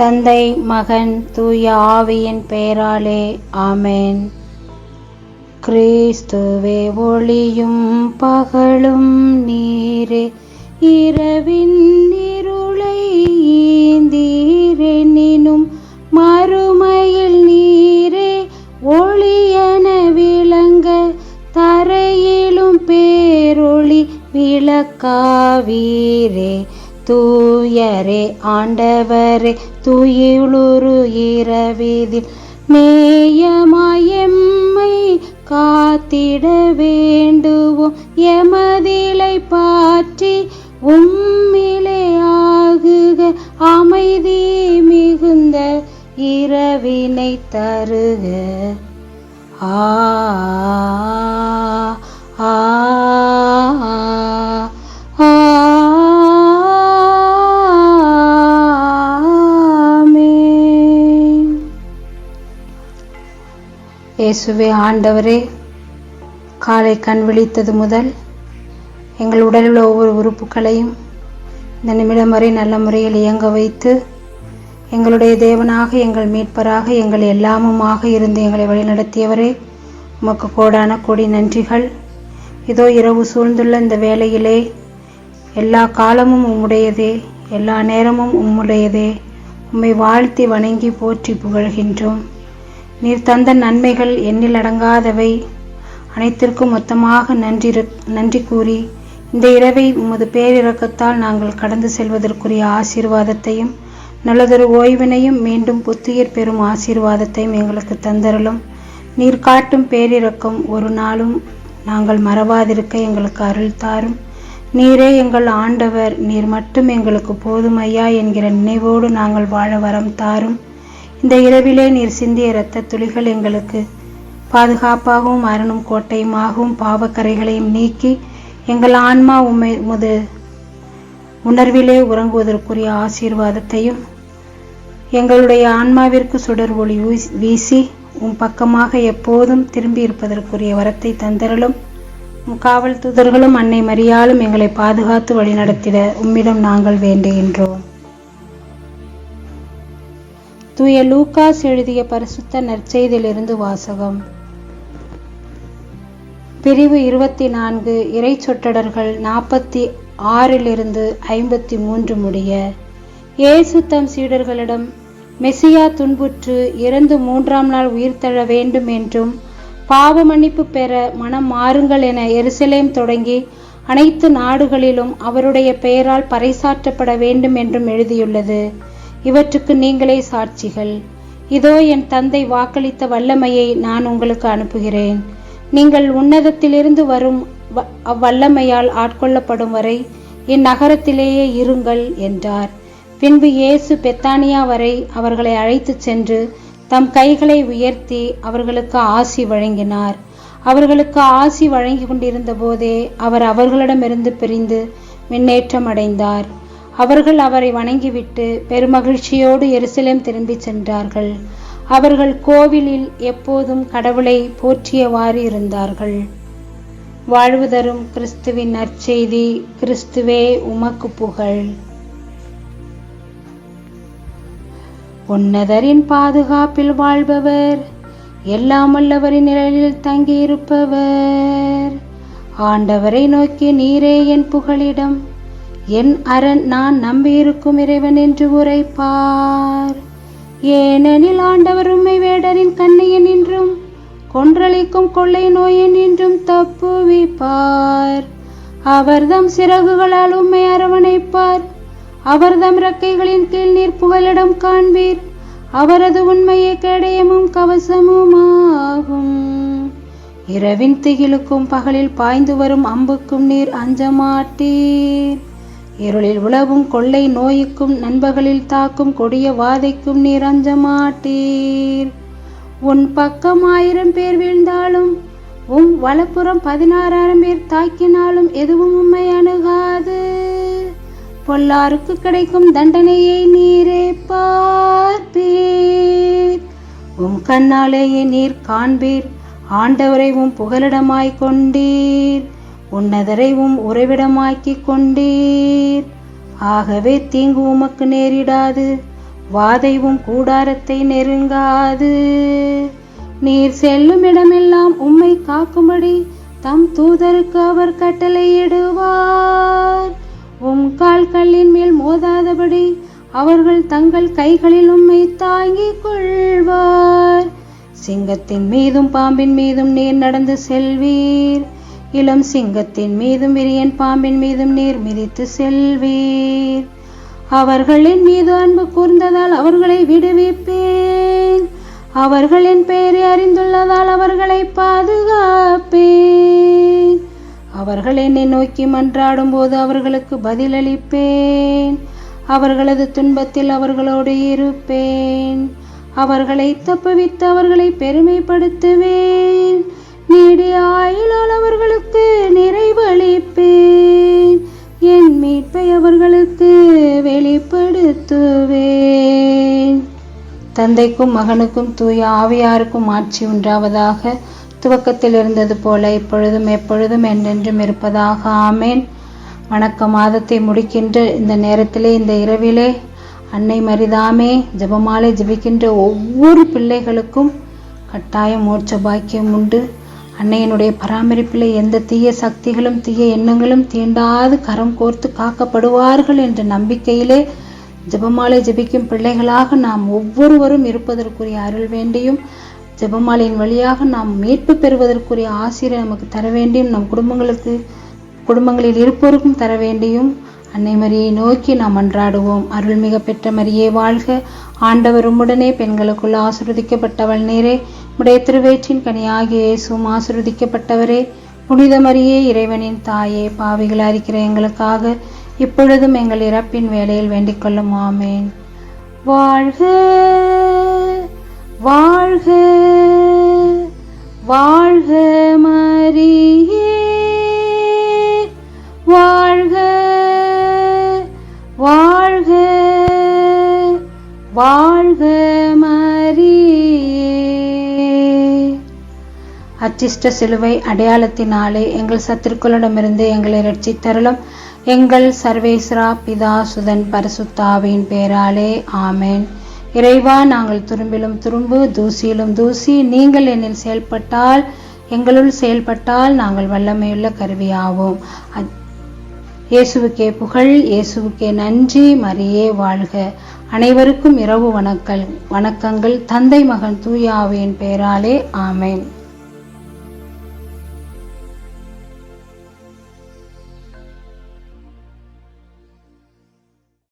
தந்தை மகன் தூய ஆவியின் பெயராலே ஆமேன். கிறிஸ்துவே ஒளியும் பகலும் நீரே இரவின் இருளை ஈந்தீரெனினும் மறுமையில் நீரே ஒளியென விளங்க தரையிலும் பேரொளி விளக்காவீரே. தூயரே ஆண்டவரே துயிலுரு இரவிதில் நேயமாயம்மை காத்திட வேண்டுவோம். எமதிலை பாற்றி உம்மிலே ஆகுக அமைதி மிகுந்த இரவினை தருக. ஆ இயேசுவே ஆண்டவரே காலை கண் விழித்தது முதல் எங்கள் உடலில் உள்ள ஒவ்வொரு உறுப்புகளையும் இந்த நிமிடம் வரை நல்ல முறையில் இயங்க வைத்து எங்களுடைய தேவனாக எங்கள் மீட்பராக எங்கள் எல்லாமுமாக இருந்து எங்களை வழிநடத்தியவரே உமக்கு கோடான கோடி நன்றிகள். இதோ இரவு சூழ்ந்துள்ள இந்த வேளையிலே எல்லா காலமும் உம்முடையதே எல்லா நேரமும் உம்முடையதே. உம்மை வாழ்த்தி வணங்கி போற்றி புகழ்கின்றோம். நீர் தந்த நன்மைகள் எண்ணில் அடங்காதவை. அனைத்திற்கும் மொத்தமாக நன்றி நன்றி கூறி இந்த இரவை உமது பேரிரக்கத்தால் நாங்கள் கடந்து செல்வதற்குரிய ஆசீர்வாதத்தையும் நல்லதொரு ஓய்வினையும் மீண்டும் புத்துயிர் பெறும் ஆசீர்வாதத்தையும் எங்களுக்கு தந்தரலும் நீர் காட்டும் பேரிரக்கம் ஒரு நாளும் நாங்கள் மறவாதிருக்க எங்களுக்கு அருள் தாரும். நீரே எங்கள் ஆண்டவர் நீர் மட்டும் எங்களுக்கு போதுமையா என்கிற நினைவோடு நாங்கள் வாழ வரம் தாரும். இந்த இரவிலே நீர் சிந்திய இரத்த துளிகள் எங்களுக்கு பாதுகாப்பாகவும் அரணும் கோட்டையுமாகவும் பாவக்கரைகளையும் நீக்கி எங்கள் ஆன்மா உம்மை உமது உணர்விலே உறங்குவதற்குரிய ஆசீர்வாதத்தையும் எங்களுடைய ஆன்மாவிற்கு சுடர் ஒளி வீசி- வீசி உம் பக்கமாக எப்போதும் திரும்பி இருப்பதற்குரிய வரத்தை தந்தரலும் உன் காவல் தூதர்களும் அன்னை மரியாலும் எங்களை பாதுகாத்து வழிநடத்திட உம்மிடம் நாங்கள் வேண்டுகின்றோம். தூய லூகாஸ் எழுதிய பரிசுத்த நற்செய்தியிலிருந்து வாசகம். பிரிவு இருபத்தி நான்கு இறை சொட்டடர்கள் நாற்பத்தி ஆறிலிருந்து ஐம்பத்தி மூன்று முடிய. இயேசு தம் சீடர்களிடம் மெசியா துன்புற்று இறந்து மூன்றாம் நாள் உயிர்த்தெழ வேண்டும் என்றும் பாவ மன்னிப்பு பெற மனம் மாறுங்கள் என எருசலேம் தொடங்கி அனைத்து நாடுகளிலும் அவருடைய பெயரால் பறைசாற்றப்பட வேண்டும் என்றும் எழுதியுள்ளது. இவற்றுக்கு நீங்களே சாட்சிகள். இதோ என் தந்தை வாக்களித்த வல்லமையை நான் உங்களுக்கு அனுப்புகிறேன். நீங்கள் உன்னதத்திலிருந்து வரும் வ- அவ்வல்லமையால் ஆட்கொள்ளப்படும் வரை இந்நகரத்திலேயே இருங்கள் என்றார். பின்பு இயேசு பெத்தானியா வரை அவர்களை அழைத்துச் சென்று தம் கைகளை உயர்த்தி அவர்களுக்கு ஆசி வழங்கினார். அவர்களுக்கு ஆசி வழங்கி கொண்டிருந்த போதே அவர் அவர்களிடமிருந்து பிரிந்து முன்னேற்றம் அடைந்தார். அவர்கள் அவரை வணங்கிவிட்டு பெருமகிழ்ச்சியோடு எருசலேம் திரும்பிச் சென்றார்கள். அவர்கள் கோவிலில் எப்போதும் கடவுளை போற்றியவாறு இருந்தார்கள். வாழ்வு தரும் கிறிஸ்துவின் நற்செய்தி கிறிஸ்துவே உமக்கு புகழ். உன்னதரின் பாதுகாப்பில் வாழ்பவர் எல்லாம் வல்லவரின் நிழலில் தங்கியிருப்பவர். ஆண்டவரை நோக்கி நீரே என் புகழிடம். என் அரண் நான் நம்பியிருக்கும் இறைவன் என்று உரைப்பார். ஏனெனில் ஆண்டவர் உண்மை வேடரின் கண்ணையன் என்றும் கொன்றளிக்கும் கொள்ளை நோயன் என்றும் தப்புவிப்பார். அவர்தம் சிறகுகளால் உண்மை அரவணைப்பார். அவர்தம் இறக்கைகளின் கீழ் நீர் புகலிடம் காண்பீர். அவரது உண்மையை கேடயமும் கவசமுமாகும். இரவின் திகிலுக்கும் பகலில் பாய்ந்து வரும் அம்புக்கும் நீர் அஞ்சமாட்டீர். இருளில் உழவும் கொள்ளை நோய்க்கும் நண்பகலில் தாக்கும் கொடிய வாதைக்கும் நீர் அஞ்ச மாட்டீர் உன் பக்கம் ஆயிரம் பேர் வீழ்ந்தாலும் உம் வலப்புறம் பதினாறாயிரம் பேர் தாக்கினாலும் எதுவும் உண்மை அணுகாது. பொல்லாருக்கு கிடைக்கும் தண்டனையை நீரே பார்ப்பீர். உம் கண்ணாலேயே நீர் காண்பீர் ஆண்டவரை உம் புகலிடமாய் கொண்டீர். உன்னதரை உம் கொண்டீர். ஆகவே தீங்கு உமக்கு நேரிடாது வாதைவும் கூடாரத்தை நெருங்காது. நீர் செல்லும் இடமெல்லாம் உம்மை காக்கும்படி தம் தூதருக்கு அவர் கட்டளையிடுவார் உம் கால்களின் மேல் மோதாதபடி அவர்கள் தங்கள் கைகளில் உம்மை தாங்கிக் கொள்வார். சிங்கத்தின் மீதும் பாம்பின் மீதும் நீர் நடந்து செல்வீர். இளம் சிங்கத்தின் மீதும் விரியன் பாம்பின் மீதும் நீர் மிதித்து செல்வீர். அவர்களின் மீது அன்பு கூர்ந்ததால் அவர்களை விடுவிப்பேன். அவர்களின் பெயரை அறிந்துள்ளதால் அவர்களை பாதுகாப்பேன். அவர்கள் என்னை நோக்கி மன்றாடும் போது அவர்களுக்கு பதிலளிப்பேன். அவர்களது துன்பத்தில் அவர்களோடு இருப்பேன். அவர்களை தப்புவித்து அவர்களை பெருமைப்படுத்துவேன். நீடிய ஆயுளால் அவர்களுக்கு நிறைவளிப்பேன். என் மீட்பை அவர்களுக்கு வெளிப்படுத்துவேன். தந்தைக்கும் மகனுக்கும் தூய ஆவியாருக்கும் ஆட்சி உண்டாவதாக துவக்கத்தில் இருந்தது போல இப்பொழுதும் எப்பொழுதும் என்றென்றும் இருப்பதாக. ஆமேன். வணக்க மாதத்தை முடிக்கின்ற இந்த நேரத்திலே இந்த இரவிலே அன்னை மரிதாமே ஜெபமாலை ஜபிக்கின்ற ஒவ்வொரு பிள்ளைகளுக்கும் கட்டாயம் மோட்ச பாக்கியம் உண்டு. அன்னையினுடைய பராமரிப்பில் எந்த தீய சக்திகளும் தீய எண்ணங்களும் தீண்டாது கரம் கோர்த்து காக்கப்படுவார்கள் என்ற நம்பிக்கையிலே ஜெபமாலை ஜெபிக்கும் பிள்ளைகளாக நாம் ஒவ்வொருவரும் இருப்பதற்குரிய அருள் வேண்டியும் ஜெபமாலையின் வழியாக நாம் மீட்பு பெறுவதற்குரிய ஆசிரியர் நமக்கு தர வேண்டியும் நம் குடும்பங்களுக்கு குடும்பங்களில் இருப்போருக்கும் தர வேண்டியும் அன்னை மரியை நோக்கி நாம் மன்றாடுவோம் அருள்மிக பெற்ற மரியே வாழ்க. ஆண்டவர் உம்முடனே பெண்களுக்குள் ஆசிர்வதிக்கப்பட்டவள் நேரே. உடைய திருவேற்றின் கனியாகிய இயேசும் ஆசிர்வதிக்கப்பட்டவரே. புனித மரியே இறைவனின் தாயே பாவிகள் அறிக்கிற எங்களுக்காக இப்பொழுதும் எங்கள் இறப்பின் வேலையில் வேண்டிக் கொள்ளும். ஆமேன். வாழ்க வாழ்க வாழ்க மரியே. அச்சிஷ்ட சிலுவை அடையாளத்தினாலே எங்கள் சத்துருக்களிடமிருந்து எங்களை ரட்சித்தருளும் எங்கள் சர்வேஸ்வரா பிதா சுதன் பரிசுத்தாவின் பேராலே. ஆமேன். இறைவா நாங்கள் துரும்பிலும் துரும்பு தூசியிலும் தூசி நீங்கள் என்னில் செயல்பட்டால் எங்களுள் செயல்பட்டால் நாங்கள் வல்லமையுள்ள கருவியாவோம். இயேசுவுக்கே புகழ் இயேசுவுக்கே நன்றி மரியே வாழ்க. அனைவருக்கும் இரவு வணக்கல் வணக்கங்கள். தந்தை மகன் தூயாவின் பெயராலே ஆமேன்.